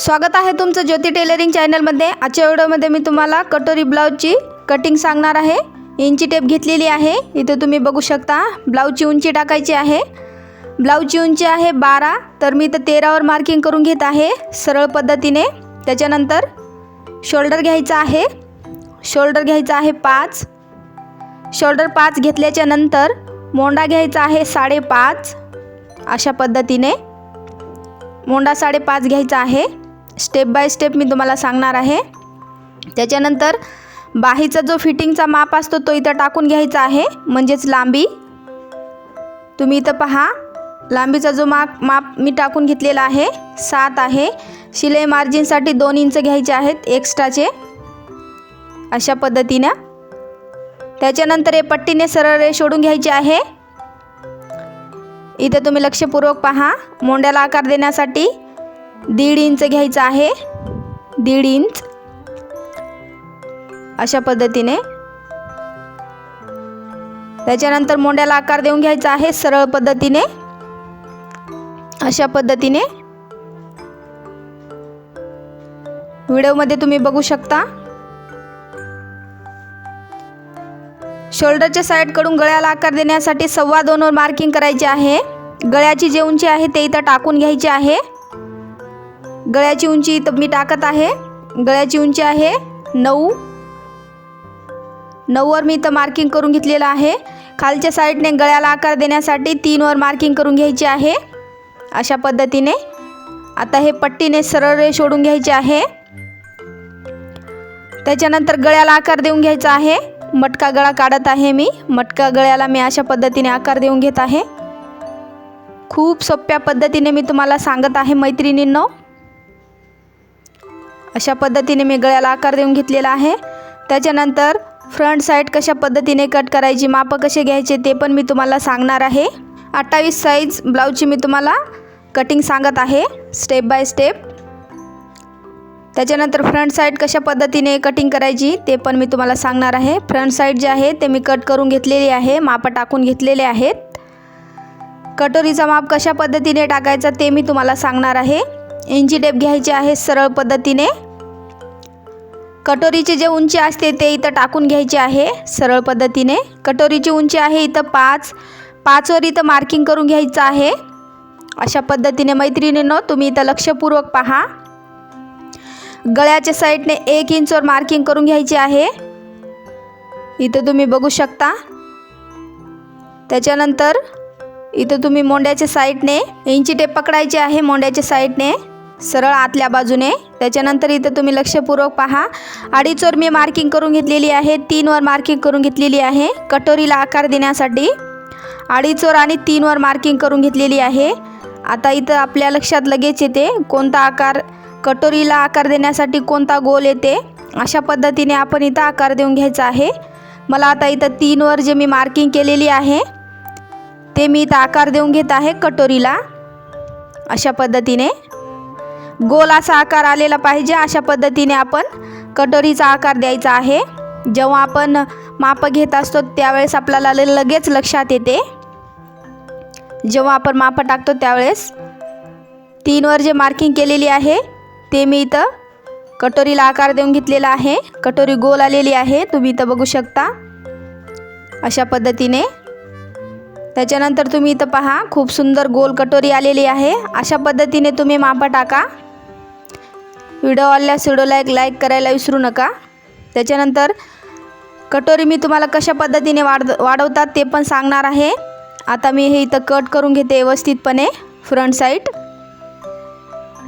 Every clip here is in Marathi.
स्वागत आहे तुमचं ज्योती टेलरिंग चॅनलमध्ये. आजच्या व्हिडिओमध्ये मी तुम्हाला कटोरी ब्लाऊजची कटिंग सांगणार आहे. इंची टेप घेतलेली आहे. इथे तुम्ही बघू शकता ब्लाऊजची उंची टाकायची आहे. ब्लाऊजची उंची आहे बारा तर मी इथं तेरावर मार्किंग करून घेत आहे सरळ पद्धतीने. त्याच्यानंतर शोल्डर घ्यायचा आहे. शोल्डर घ्यायचा आहे पाच. शोल्डर पाच घेतल्याच्या नंतर मोंडा घ्यायचा आहे साडेपाच. अशा पद्धतीने मोंडा साडेपाच घ्यायचा आहे. स्टेप बाय स्टेप मी तुम्हाला सांगणार आहे. त्याच्यानंतर बाहीचा जो फिटिंगचा माप असतो तो इथं टाकून घ्यायचा आहे. म्हणजेच लांबी. तुम्ही इथं पहा. लांबीचा जो माप माप मी टाकून घेतलेला आहे सात आहे. शिलाई मार्जिनसाठी दोन इंच घ्यायचे आहेत एक्स्ट्राचे अशा पद्धतीनं. त्याच्यानंतर हे पट्टीने सरळ रेष ओढून घ्यायची आहे. इथे तुम्ही लक्षपूर्वक पहा. मोंड्याला आकार देण्यासाठी दीड इंच घ्यायचं आहे. दीड इंच. अशा पद्धतीने. त्याच्यानंतर मोंड्याला आकार देऊन घ्यायचा आहे सरळ पद्धतीने. अशा पद्धतीने. व्हिडिओमध्ये तुम्ही बघू शकता. शोल्डरच्या साईडकडून गळ्याला आकार देण्यासाठी सव्वा दोनवर मार्किंग करायची आहे. गळ्याची जे उंची आहे ते इथं टाकून घ्यायची आहे. गळ्याची उंची इथं मी टाकत आहे. गळ्याची उंची आहे नऊ. नऊवर मी इथं मार्किंग करून घेतलेलं आहे. खालच्या साईडने गळ्याला आकार देण्यासाठी तीनवर मार्किंग करून घ्यायची आहे. अशा पद्धतीने. आता हे पट्टीने सरळ रेष ओढून घ्यायचे आहे. त्याच्यानंतर गळ्याला आकार देऊन घ्यायचा आहे. मटका गळा काढत आहे मी. मटका गळ्याला मी अशा पद्धतीने आकार देऊन घेत आहे. खूप सोप्या पद्धतीने मी तुम्हाला सांगत आहे मैत्रिणींनो. अशा पद्धतीने मी गळ्याला आकार देऊन घेतलेला आहे. त्याच्यानंतर फ्रंट साईड कशा पद्धतीने कट करायची मापं कसे घ्यायचे ते पण मी तुम्हाला सांगणार आहे. अठ्ठावीस साईज ब्लाऊजची मी तुम्हाला कटिंग सांगत आहे स्टेप बाय स्टेप त्याच्यानंतर फ्रंट साईड कशा पद्धतीने कटिंग करायची ते पण मी तुम्हाला सांगणार आहे. फ्रंट साईड जे आहे ते मी कट करून घेतलेली आहे मापं टाकून घेतलेले आहेत. कटोरीचा माप कशा पद्धतीने टाकायचा ते मी तुम्हाला सांगणार आहे. इंची टेप घ्यायची आहे सरळ पद्धतीने. कटोरीची जे उंची असते ते इथं टाकून घ्यायची आहे सरळ पद्धतीने. कटोरीची उंची आहे इथं पाच. पाचवर इथं मार्किंग करून घ्यायचं आहे. अशा पद्धतीने मैत्रिणींनो तुम्ही इथं लक्षपूर्वक पहा. गळ्याच्या साईडने एक इंचवर मार्किंग करून घ्यायची आहे. इथं तुम्ही बघू शकता. त्याच्यानंतर इथं तुम्ही मोंड्याच्या साईडने इंची टेप पकडायची आहे मोंड्याच्या साईडने. सरळ आतल्या बाजूने. त्याच्यानंतर इथं तुम्ही लक्षपूर्वक पहा. अडीचवर मी मार्किंग करून घेतलेली आहे. तीनवर मार्किंग करून घेतलेली आहे. कटोरीला आकार देण्यासाठी अडीचवर आणि तीनवर मार्किंग करून घेतलेली आहे. आता इथं आपल्या लक्षात लगेच येते कोणता आकार कटोरीला आकार देण्यासाठी कोणता गोल येते. अशा पद्धतीने आपण इथं आकार देऊन घ्यायचा आहे. मला आता इथं तीनवर जे मी मार्किंग केलेली आहे ते मी इथं आकार देऊन घेत आहे कटोरीला. अशा पद्धतीने. गोल असा आकार आलेला पाहिजे. अशा पद्धतीने आपण कटोरीचा आकार द्यायचा आहे. जेव्हा आपण मापं घेत असतो त्यावेळेस आपल्याला ल- लगेच लक्षात येते. जेव्हा आपण मापं टाकतो त्यावेळेस तीनवर जे मार्किंग केलेली आहे ते मी इथं कटोरीला आकार देऊन घेतलेला आहे. कटोरी गोल आलेली आहे. तुम्ही इथं बघू शकता. अशा पद्धतीने. त्याच्यानंतर तुम्ही इथं पहा खूप सुंदर गोल कटोरी आलेली आहे. अशा पद्धतीने तुम्ही मापं टाका. व्हिडिओ आवडल्यास व्हिडिओला एक लाईक करायला विसरू नका. त्याच्यानंतर कटोरी मी तुम्हाला कशा पद्धतीने वाढ वाढवतात ते पण सांगणार आहे. आता मी हे इथं कट करून घेते व्यवस्थितपणे front side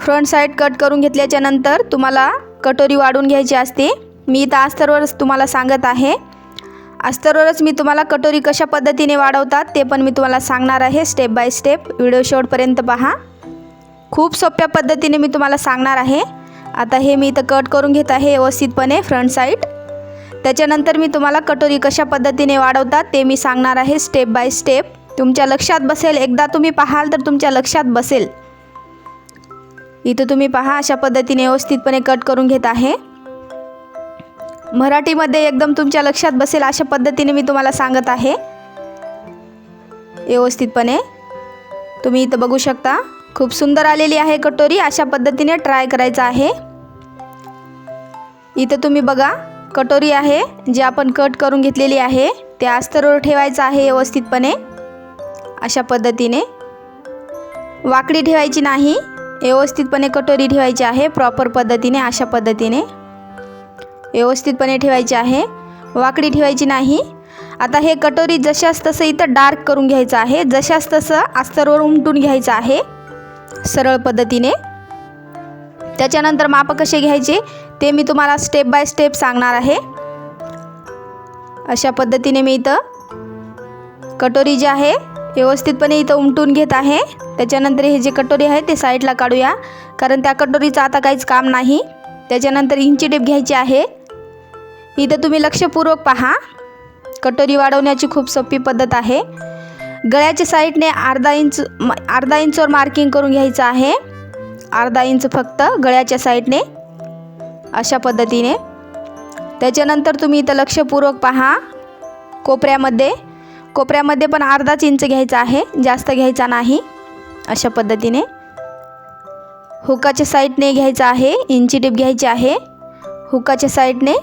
front side cut करून घेतल्याच्या नंतर तुम्हाला कटोरी वाढून घ्यायची असते. मी इथं अस्तरवरच तुम्हाला सांगत आहे. अस्तरवरच मी तुम्हाला कटोरी कशा पद्धतीने वाढवतात ते पण मी तुम्हाला सांगणार आहे. स्टेप बाय स्टेप व्हिडिओ शेवटपर्यंत पहा. खूप सोप्या पद्धतीने मी तुम्हाला सांगणार आहे. आता हे मी इथं कट करून घेत आहे व्यवस्थितपणे फ्रंट साईड त्याच्यानंतर मी तुम्हाला कटोरी कशा पद्धतीने वाढवतात ते मी सांगणार आहे स्टेप बाय स्टेप तुमच्या लक्षात बसेल एकदा तुम्ही पाहाल तर तुमच्या लक्षात बसेल. इथं तुम्ही पहा अशा पद्धतीने व्यवस्थितपणे कट करून घेत आहे. मराठीमध्ये एकदम तुमच्या लक्षात बसेल अशा पद्धतीने मी तुम्हाला सांगत आहे. व्यवस्थितपणे. तुम्ही इथं बघू शकता. खूप सुंदर आलेली आहे कटोरी. अशा पद्धतीने ट्राय करायचं आहे. इथं तुम्ही बघा कटोरी आहे जी आपण कट करून घेतलेली आहे. त्या अस्तरवर ठेवायचं आहे व्यवस्थितपणे. अशा पद्धतीने. वाकडी ठेवायची नाही व्यवस्थितपणे कटोरी ठेवायची आहे प्रॉपर पद्धतीने अशा पद्धतीने. व्यवस्थितपणे ठेवायची आहे. वाकडी ठेवायची नाही. आता हे कटोरी जशास तसं इथं डार्क करून घ्यायचं आहे जशास तसं अस्तरवर उमटून घ्यायचं आहे. सरळ पद्धतीने. त्याच्यानंतर माप कसे घ्यायचे ते मी तुम्हाला स्टेप बाय स्टेप सांगणार आहे. अशा पद्धतीने मी इथं कटोरी जी आहे व्यवस्थितपणे इथं उमटून घेत आहे. त्याच्यानंतर हे जे कटोरी आहे ते साईडला काढूया. कारण त्या कटोरीचं आता काहीच काम नाही. त्याच्यानंतर इंची टेप घ्यायची आहे. इथं तुम्ही लक्षपूर्वक पहा. कटोरी वाढवण्याची खूप सोपी पद्धत आहे. गळ्याच्या साईडने अर्धा इंच म- अर्धा इंचवर मार्किंग करून घ्यायचं आहे. अर्धा इंच फक्त गळ्याच्या साईडने अशा पद्धतीने. त्याच्यानंतर तुम्ही इथं लक्षपूर्वक पहा. कोपऱ्यामध्ये कोपऱ्यामध्ये पण अर्धाच इंच घ्यायचा आहे जास्त घ्यायचा नाही अशा पद्धतीने. हुकाच्या साईडने घ्यायचा आहे इंची टिप घ्यायची आहे. हुकाच्या साईडने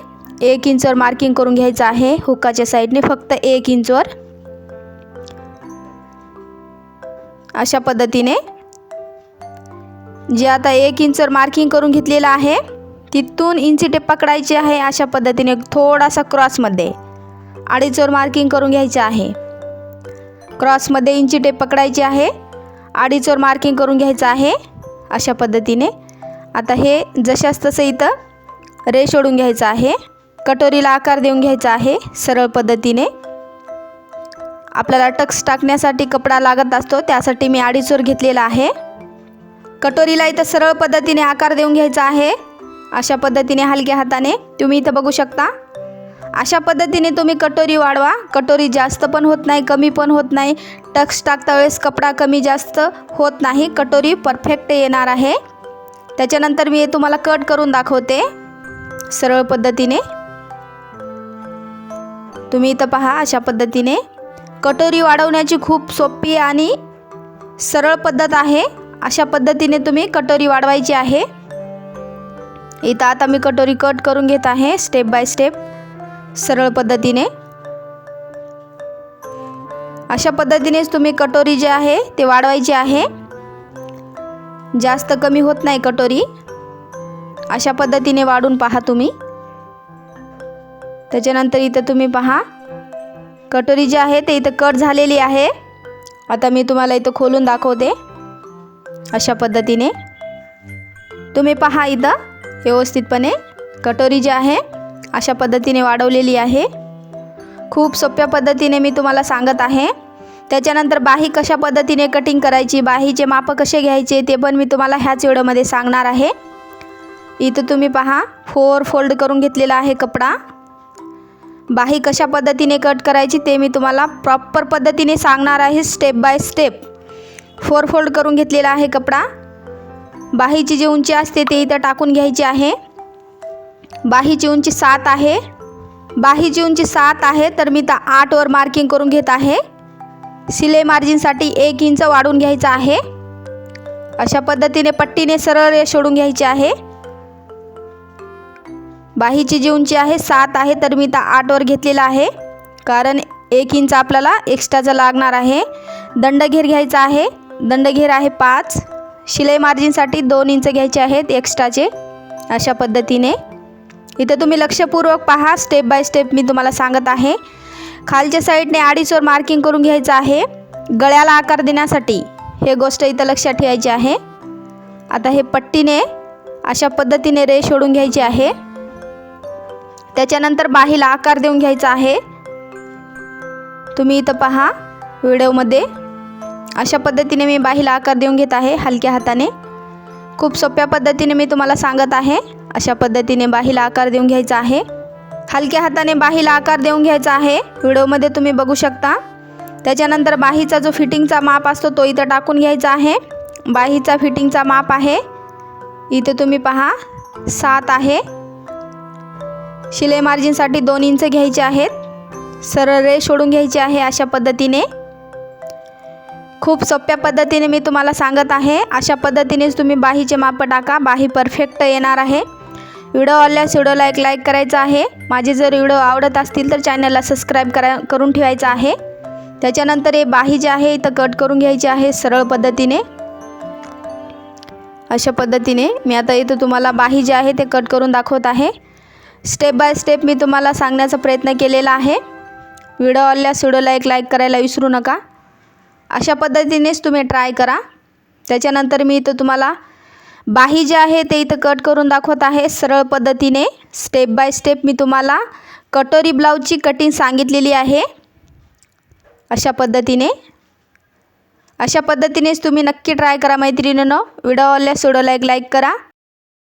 एक इंचवर मार्किंग करून घ्यायचं आहे. हुकाच्या साईडने फक्त एक इंचवर अशा पद्धतीने. जे आता एक इंचवर मार्किंग करून घेतलेलं आहे तिथून इंची टेप पकडायची आहे अशा पद्धतीने थोडासा क्रॉसमध्ये अडीचवर मार्किंग करून घ्यायचे आहे. क्रॉसमध्ये इंची टेप पकडायची आहे अडीचवर मार्किंग करून घ्यायचं आहे अशा पद्धतीने. आता हे जशास तसं इथं रेश ओढून घ्यायचं आहे कटोरीला आकार देऊन घ्यायचा आहे सरळ पद्धतीने. आपल्याला टक्स टाकण्यासाठी कपडा लागत असतो त्यासाठी मी अडीचूर घेतलेला आहे. कटोरीला इथं सरळ पद्धतीने आकार देऊन घ्यायचा आहे. अशा पद्धतीने हलक्या हाताने तुम्ही इथं बघू शकता. अशा पद्धतीने तुम्ही कटोरी वाढवा. कटोरी जास्त पण होत नाही कमी पण होत नाही. टक्स टाकता वेळेस कपडा कमी जास्त होत नाही. कटोरी परफेक्ट येणार आहे. त्याच्यानंतर मी हे तुम्हाला कट करून दाखवते. सरळ पद्धतीने. तुम्ही इथं पहा अशा पद्धतीने. कटोरी वाढवण्याची खूप सोपी आणि सरळ पद्धत आहे. अशा पद्धतीने तुम्ही कटोरी वाढवायची आहे. इथं आता मी कटोरी कट करून घेत आहे स्टेप बाय स्टेप सरळ पद्धतीने. अशा पद्धतीनेच तुम्ही कटोरी जे आहे ते वाढवायची आहे. जास्त कमी होत नाही कटोरी. अशा पद्धतीने वाढून पहा तुम्ही. त्याच्यानंतर इथं तुम्ही पहा कटोरी जी आहे ते इथं कट झालेली आहे. आता मी तुम्हाला इथं खोलून दाखवते. अशा पद्धतीने. तुम्ही पहा इथं व्यवस्थितपणे. कटोरी जी आहे अशा पद्धतीने वाढवलेली आहे. खूप सोप्या पद्धतीने मी तुम्हाला सांगत आहे. त्याच्यानंतर बाही कशा पद्धतीने कटिंग करायची बाहीचे मापं कसे घ्यायचे ते पण मी तुम्हाला ह्याच व्हिडिओमध्ये सांगणार आहे. इथं तुम्ही पहा फोर फोल्ड करून घेतलेला आहे कपडा. बाही कशा पद्धतीने कट करायची ते मी तुम्हाला प्रॉपर पद्धतीने सांगणार आहे step by step four fold करून घेतलेला आहे कपडा. बाहीची जी उंची असते ते इथं टाकून घ्यायची आहे. बाहीची उंची सात आहे. बाहीची उंची सात आहे तर मी तर आठवर मार्किंग करून घेत आहे. सिले मार्जिनसाठी एक इंच वाढून घ्यायचं आहे. अशा पद्धतीने पट्टीने सरळ रेष सोडून घ्यायची आहे. बाहीची जी उंची आहे सात आहे तर मी तर आठवर घेतलेला आहे. कारण एक इंच आपल्याला एक्स्ट्राचा लागणार आहे. दंडघेर घ्यायचा आहे. दंडघेर आहे पाच. शिलाई मार्जिनसाठी दोन इंच घ्यायचे आहेत एक्स्ट्राचे अशा पद्धतीने. इथं तुम्ही लक्षपूर्वक पहा. स्टेप बाय स्टेप मी तुम्हाला सांगत आहे. खालच्या साईडने अडीचवर मार्किंग करून घ्यायचं आहे. गळ्याला आकार देण्यासाठी हे गोष्ट इथं लक्षात ठेवायची आहे. आता हे पट्टीने अशा पद्धतीने रेष ओढून घ्यायची आहे. त्याच्यानंतर बाहीला आकार देऊन घ्यायचा आहे. तुम्ही इथं पहा व्हिडिओमध्ये. अशा पद्धतीने मी बाहीला आकार देऊन घेत आहे हलक्या हाताने. खूप सोप्या पद्धतीने मी तुम्हाला सांगत आहे अशा पद्धतीने बाहीला आकार देऊन घ्यायचा आहे. हलक्या हाताने बाहीला आकार देऊन घ्यायचा आहे व्हिडिओमध्ये तुम्ही बघू शकता. त्याच्यानंतर बाहीचा जो फिटिंगचा माप असतो तो इथं टाकून घ्यायचा आहे. बाहीचा फिटिंगचा माप आहे. इथं तुम्ही पहा सात आहे. शिलाई मार्जिनसाठी दोन इंच घ्यायचे आहेत. सरळ रेष सोडून घ्यायची आहे अशा पद्धतीने. खूप सोप्या पद्धतीने मी तुम्हाला सांगत आहे. अशा पद्धतीनेच तुम्ही बाहीचे माप टाका. बाही परफेक्ट येणार आहे. व्हिडिओ आवडल्यास व्हिडिओला एक लाईक करायचा आहे. माझे जर व्हिडिओ आवडत असतील तर चॅनलला सबस्क्राईब करा करून ठेवायचं आहे. त्याच्यानंतर हे बाही जे आहे इथं कट करून घ्यायचे आहे सरळ पद्धतीने. अशा पद्धतीने मी आता इथं तुम्हाला बाही जे आहे ते कट करून दाखवत आहे. स्टेप बाय स्टेप मी तुम्हाला सांगण्याचा प्रयत्न केलेला आहे. व्हिडिओ आल्या व्हिडिओला एक लाईक करायला विसरू नका. अशा पद्धतीनेच तुम्ही ट्राय करा. त्याच्यानंतर मी इथं तुम्हाला बाही जे आहे ते इथं कट करून दाखवत आहे. सरळ पद्धतीने स्टेप बाय स्टेप मी तुम्हाला कटोरी ब्लाऊजची कटिंग सांगितलेली आहे. अशा पद्धतीने. अशा पद्धतीनेच तुम्ही नक्की ट्राय करा मैत्रिणीनं. व्हिडिओ आवडल्यास व्हिडिओला एक लाईक करा.